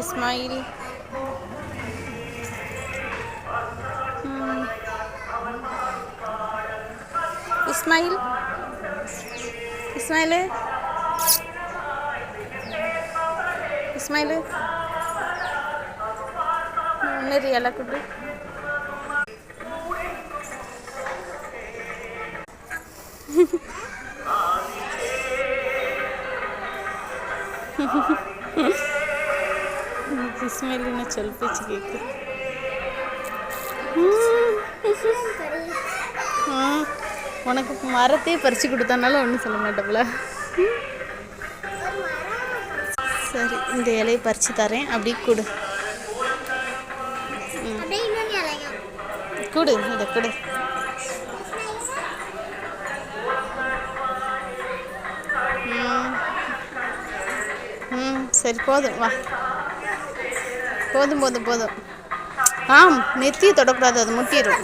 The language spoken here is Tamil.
ഇസ്മായിൽ. ഇസ്മായിൽ. ഇസ്മായിൽ ഇസ്മായിൽ റിയലക്കുട്ടി Mm-hmm. பேச்சு கேட்கு ம். உனக்கு மரத்தையே பறித்து கொடுத்தனால ஒன்றும் சொல்ல மாட்டேப்ல சரி இந்த இலையை பறித்து தரேன். அப்படி கொடு. கொடு இதை கொடு. ம் சரி போதும். வா. போதும் போதும் போதும் ஆம் நெத்தியை தொடக்கூடாது அது முட்டிடும்.